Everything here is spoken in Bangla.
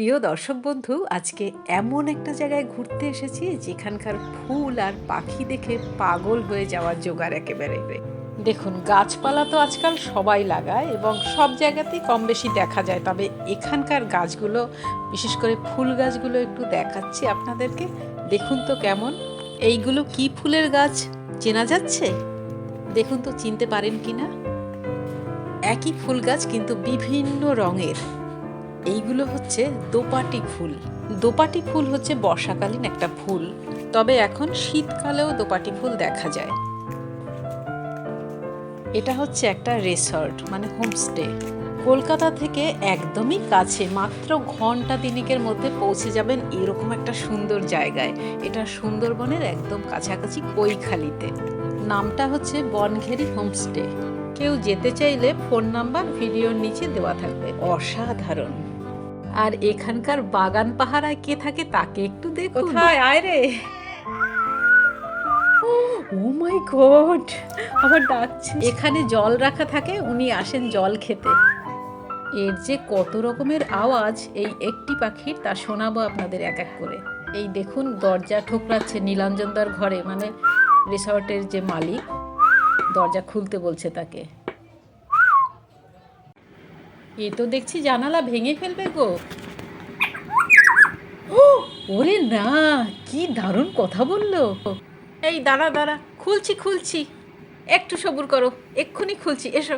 প্রিয় দর্শক বন্ধু, আজকে এমন একটা জায়গায় ঘুরতে এসেছি যেখানকার ফুল আর পাখি দেখে পাগল হয়ে যাওয়ার জোগাড় একেবারে। দেখুন, গাছপালা তো আজকাল সবাই লাগায় এবং সব জায়গাতেই কম বেশি দেখা যায়, তবে এখানকার গাছগুলো, বিশেষ করে ফুল গাছগুলো একটু দেখাচ্ছি আপনাদেরকে। দেখুন তো কেমন, এইগুলো কি ফুলের গাছ, চেনা যাচ্ছে? দেখুন তো, চিনতে পারেন কি না একই ফুল গাছ কিন্তু বিভিন্ন রঙের। এইগুলো হচ্ছে দোপাটি ফুল। দোপাটি ফুল হচ্ছে বর্ষাকালীন একটা ফুল, তবে এখন শীতকালেও দোপাটি ফুল দেখা যায়। এটা হচ্ছে একটা রিসর্ট মানে হোমস্টে। কলকাতা থেকে একদমই কাছে, মাত্র ঘণ্টা তিনিকের মধ্যে পৌঁছে যাবেন এরকম একটা সুন্দর জায়গায়। এটা সুন্দরবনের একদম কাছাকাছি কৈখালিতে। নামটা হচ্ছে বনঘেরি হোমস্টে। কেউ যেতে চাইলে ফোন নাম্বার, ভিডিওর নিচে দেওয়া থাকবে। অসাধারণ। আর এখানকার বাগান পাহারায় কে থাকে তাকে একটু দেখো কোথায়? আয় রে। Oh my god. আবার ডাকছে এখানে জল রাখা থাকে উনি আসেন জল খেতে। এর যে কত রকমের আওয়াজ এই একটি পাখির তা শোনাবো আপনাদের এক এক করে। এই দেখুন দরজা ঠোকরাচ্ছে নীলাঞ্জনদার ঘরে মানে রিসর্টের যে মালিক দরজা খুলতে বলছে তাকে। এ তো দেখছি জানালা ভেঙে ফেলবে গো। ওরে না, কি দারুণ কথা বলল। এই দাঁড়া দাঁড়া, খুলছি খুলছি। একটু সবুর করো, এক্ষুনি খুলছি, এসো।